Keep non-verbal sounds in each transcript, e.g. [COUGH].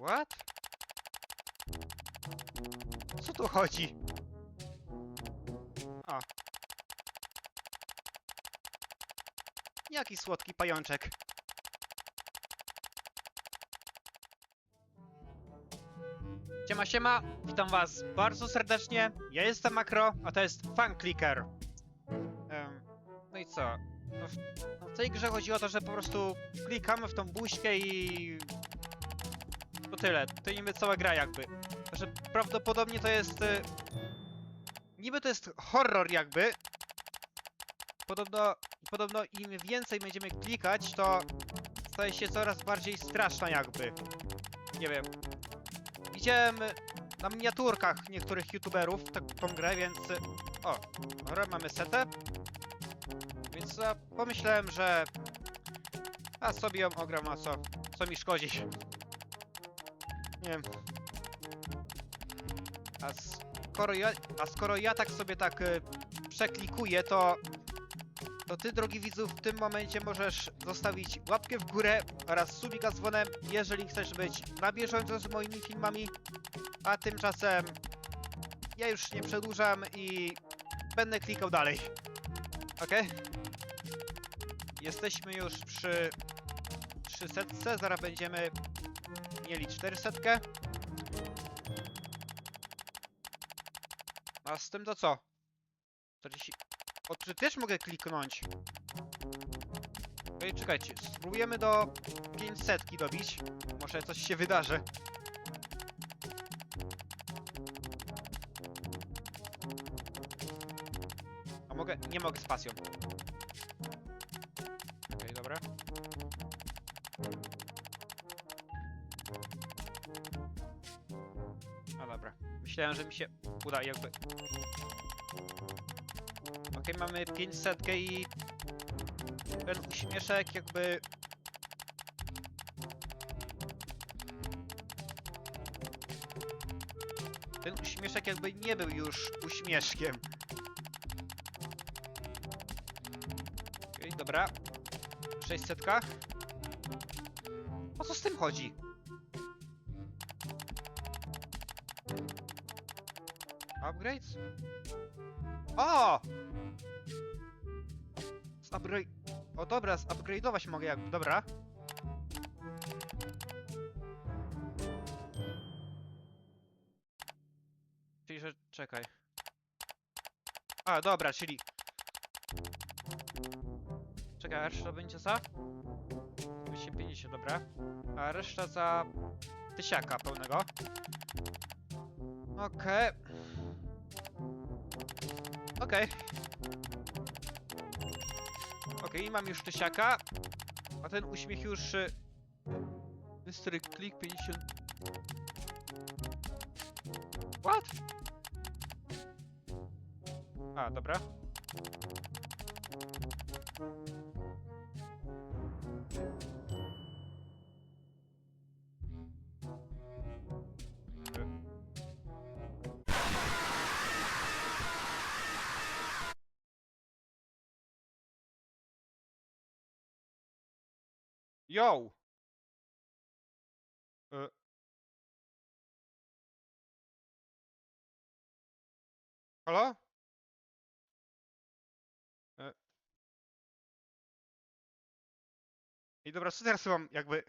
What? Co tu chodzi? O. Jaki słodki pajączek. Siema, siema, witam was bardzo serdecznie. Ja jestem Makro, a to jest Fan Clicker. Em, no i co? No w, no w tej grze chodzi o to, że po prostu klikamy w tą buźkę i... To tyle, to niby cała gra jakby. Że prawdopodobnie to jest... y, Niby to jest horror jakby. Podobno, podobno im więcej będziemy klikać, to staje się coraz bardziej straszna jakby. Nie wiem. Widziałem na miniaturkach niektórych youtuberów tak, tą grę, więc... y, O, dobra, mamy setę. Więc pomyślałem, że... A sobie ją ogram, a co? Co mi szkodzi? Nie. A skoro ja, a skoro ja tak sobie tak y, przeklikuję, to... To ty, drogi widzu, w tym momencie możesz zostawić łapkę w górę oraz subika z dzwonem, jeżeli chcesz być na bieżąco z moimi filmami. A tymczasem ja już nie przedłużam i będę klikał dalej. Okej? Jesteśmy już przy 300, zaraz będziemy mieli 400. A z tym to co? 40... O, czy też mogę kliknąć? Okej, czekajcie, spróbujemy do 500 dobić. Może coś się wydarzy. A mogę? Nie mogę z pasją. Myślałem, że mi się uda jakby. Okej, mamy 500 i ten uśmieszek jakby... Ten uśmieszek jakby nie był już uśmieszkiem. Okej, dobra. 600. O co z tym chodzi? Upgrades? O! Upgrade... O dobra, zupgrade'ować mogę jakby, dobra. Czyli, że... czekaj. A, dobra, czyli... Czekaj, a reszta będzie za? 250, dobra. A reszta za... Tysiaka pełnego. Okej. Okej. Okej, mam już tysiaka. A ten uśmiech już... y, Mystery Click 50... What? A, dobra. Yo! E. Halo? E. I dobra, co teraz mam jakby...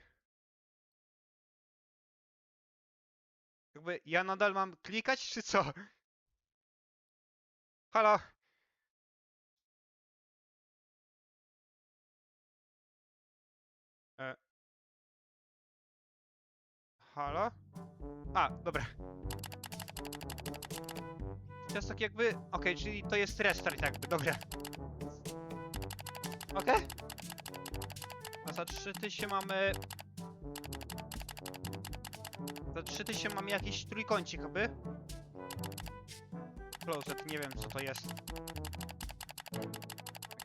Jakby ja nadal mam klikać, czy co? Halo? Halo? A, dobra. To jest tak jakby... Okej, czyli to jest restart jakby, dobra. Okej. A za 3000 mamy... Za 3000 mamy jakiś trójkącik chyba. Closet, nie wiem co to jest.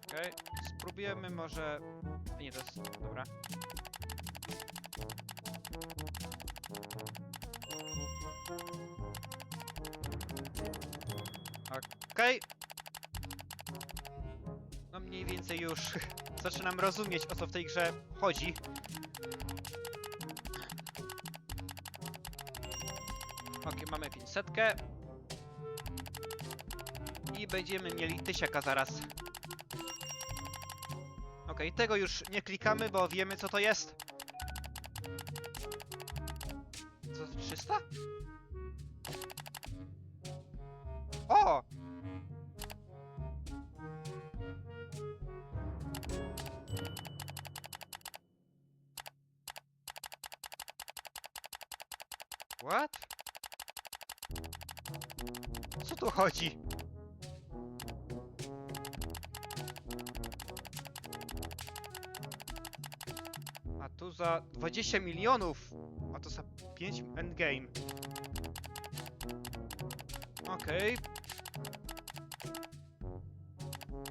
Okej, spróbujemy może... Nie, to jest... Dobra. Okej. No mniej więcej już [LAUGHS] zaczynam rozumieć o co w tej grze chodzi. Ok, mamy 500. I będziemy mieli tysiaka zaraz. Ok, tego już nie klikamy, bo wiemy co to jest. What? Co tu chodzi? A tu za 20 milionów, a to za 5 endgame. Okej.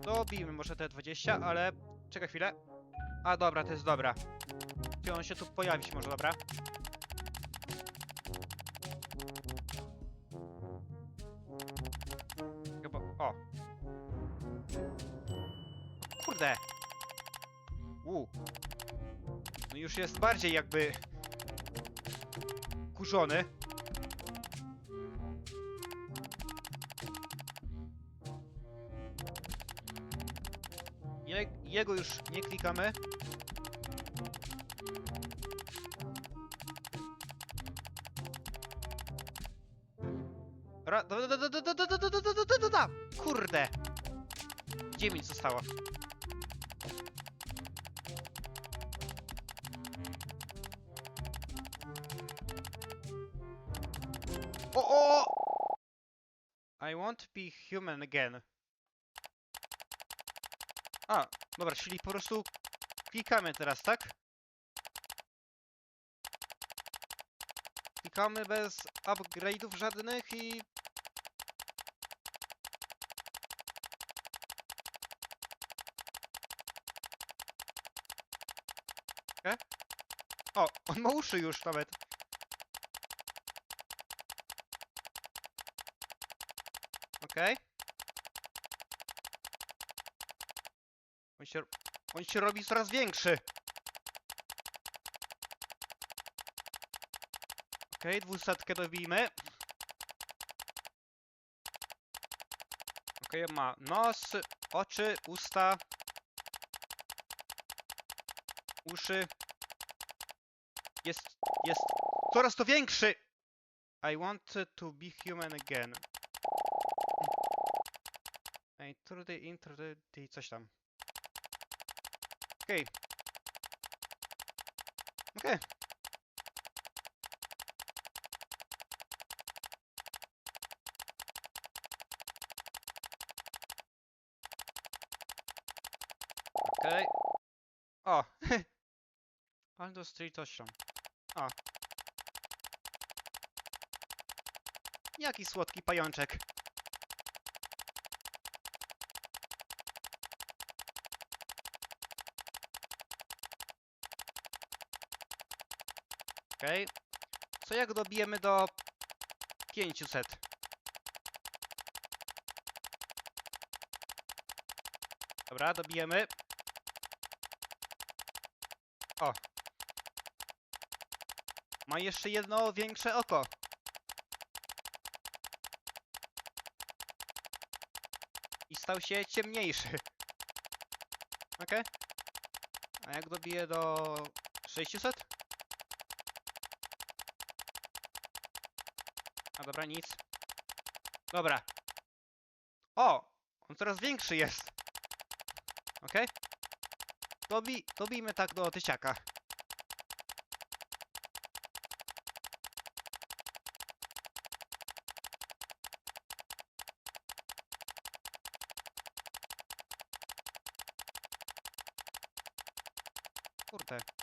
Dobijmy może te 20, ale... Czekaj chwilę. A dobra, to jest dobra. Czy on się tu pojawić może, dobra? Kurde! U. No już jest bardziej jakby... Kurzony. Je jego już nie klikamy. Ra Kurde! 9 zostało. To be human again. A, dobra, czyli po prostu klikamy teraz, tak? Klikamy bez upgrade'ów żadnych i... E? O, on ma uszy już nawet. Okej. On się, on się robi coraz większy. Okej, okay, dwusetkę dobijmy. Okej, okay, ma nos, oczy, usta, uszy. Jest, jest coraz to większy! I want to be human again. Ej, trudy, intrudy, coś tam. Okej. Okej. Okej. O! [LAUGHS] Aldo Street 8. O. Jaki słodki pajączek. Okej. Co jak dobijemy do 500? Dobra, dobijemy. O. Ma jeszcze jedno większe oko. I stał się ciemniejszy. Okej. A jak dobiję do 600? Dobra, nic. Dobra. O! On coraz większy jest. Okej? Dobi, dobijmy tak do tysiaka. Kurde.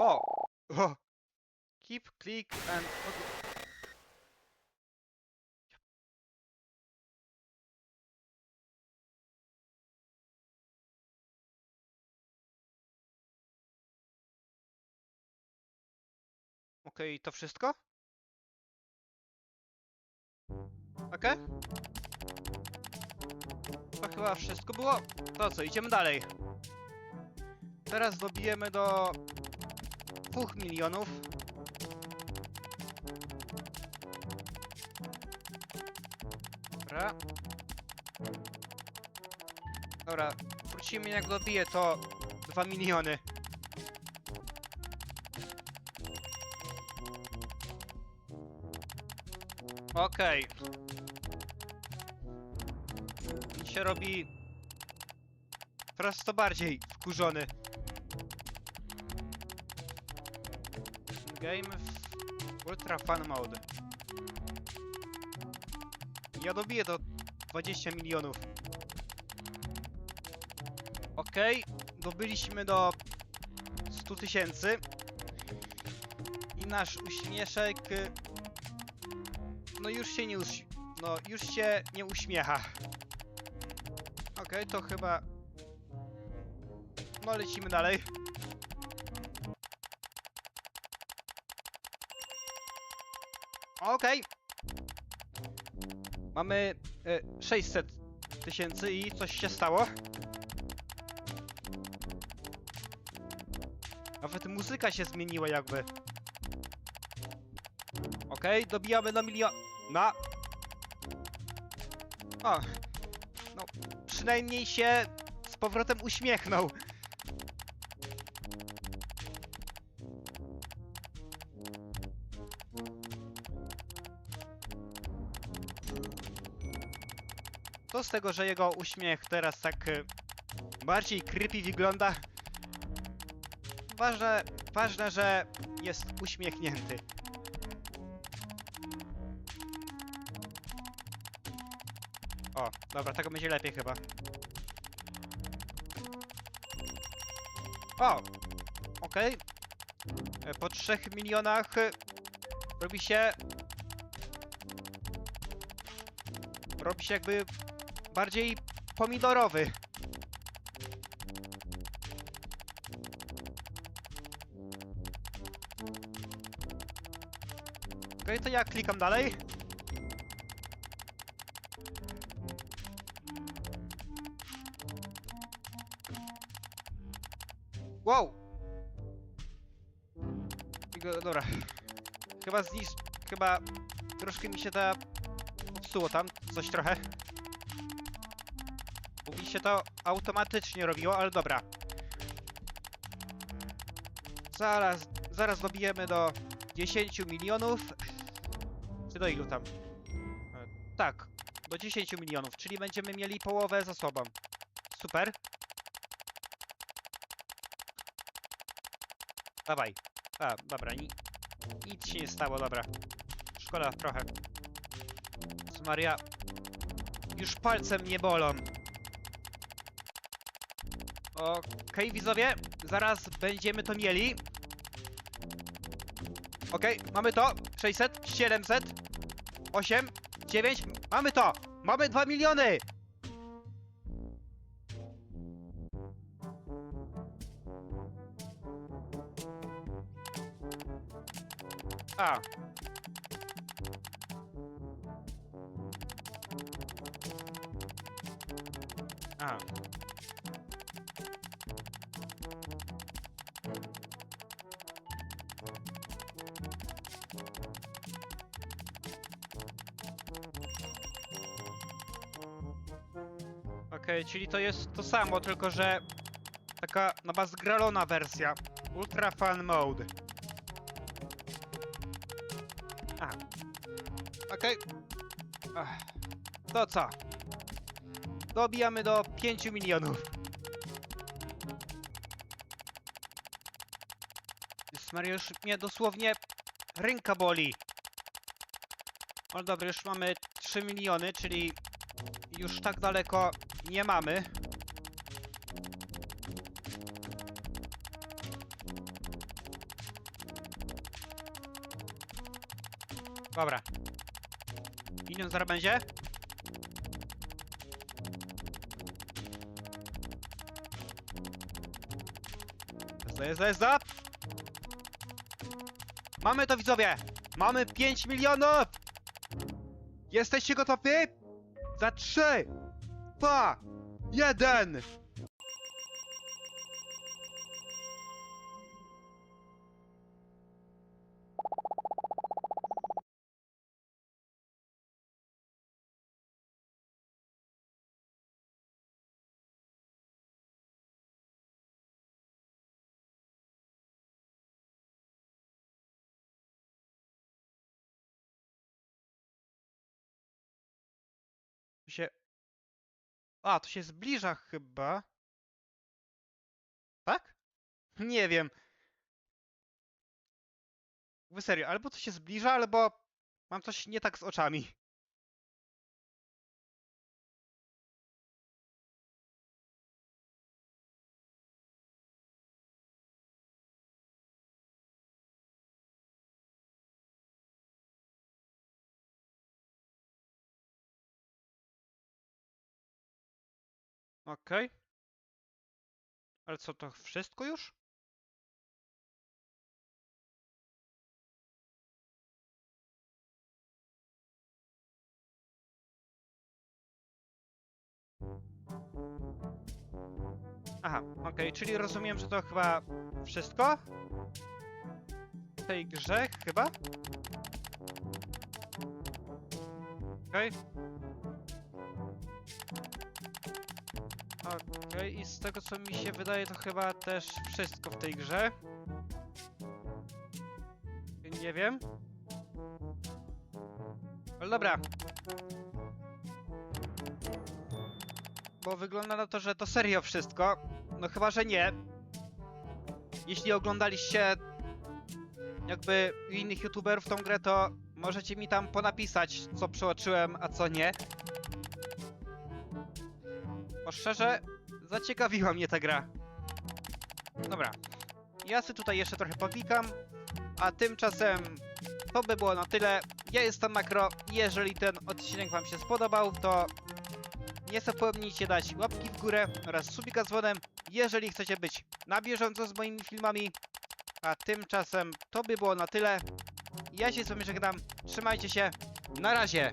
O! o! Keep, click and... Okej, to wszystko? Okej? To chyba wszystko było. To co, idziemy dalej. Teraz dobijemy do 2 milionów. Dobra. Dobra, wrócimy jak dobiję to 2 miliony. Okej. I się robi coraz to bardziej wkurzony. Game w Ultra Fun Mode. Ja dobiję do 20 milionów. Okej, dobyliśmy do 100 tysięcy. I nasz uśmieszek... y, No już się nie uś... No już się nie uśmiecha. Okej, to chyba... No lecimy dalej. Okej. Mamy e, 600 tysięcy i coś się stało. Nawet muzyka się zmieniła jakby. Okej, dobijamy do milion... Na... O. No, przynajmniej się z powrotem uśmiechnął. To z tego, że jego uśmiech teraz tak y, bardziej creepy wygląda. Ważne, ważne, że jest uśmiechnięty. O, dobra, tego będzie lepiej chyba. O! Okej. E, Po 3 milionach y, robi się... Robi się jakby bardziej pomidorowy. Okej, to ja klikam dalej. Wow! Dobra. Chyba znisz... Chyba troszkę mi się ta... Popsuło tam coś trochę. Się to automatycznie robiło, ale dobra. Zaraz, zaraz dobijemy do 10 milionów. Czy do ilu tam? E, tak, do 10 milionów, czyli będziemy mieli połowę za sobą. Super. Dawaj. A, dobra, ni nic się nie stało, dobra. Szkoda trochę. Maria. Już palcem nie bolą. Okej, widzowie, zaraz będziemy to mieli. Okej, mamy to. 600, 700, 8, 9. Mamy to! Mamy 2 miliony! A. Okej, czyli to jest to samo, tylko że taka nowa zgralona wersja. Ultra Fun Mode. A. Okej. To co? Dobijamy do 5 milionów. Jezus już mnie dosłownie ręka boli. Ale dobra, już mamy 3 miliony, czyli już tak daleko nie mamy. Dobra. Milion zaraz będzie? Jazda, jazda! Mamy to widzowie! Mamy 5 milionów! Jesteście gotowi? Za 3, ارفع يدا شيء A, to się zbliża chyba. Tak? Nie wiem. Wy serio, albo to się zbliża, albo mam coś nie tak z oczami. Okej. Ale co, to wszystko już? Aha, okej, czyli rozumiem, że to chyba wszystko? W tej grze chyba? Okej. Okej, i z tego co mi się wydaje, to chyba też wszystko w tej grze. Nie wiem. Ale dobra. Bo wygląda na to, że to serio wszystko. No chyba, że nie. Jeśli oglądaliście jakby innych youtuberów tą grę, to możecie mi tam ponapisać, co przeoczyłem, a co nie. Bo szczerze, zaciekawiła mnie ta gra. Dobra. Ja sobie tutaj jeszcze trochę powikam, a tymczasem to by było na tyle. Ja jestem Makro. Jeżeli ten odcinek wam się spodobał, to nie zapomnijcie dać łapki w górę oraz subika dzwonem, jeżeli chcecie być na bieżąco z moimi filmami. A tymczasem to by było na tyle. Ja się z wami żegnam. Trzymajcie się. Na razie.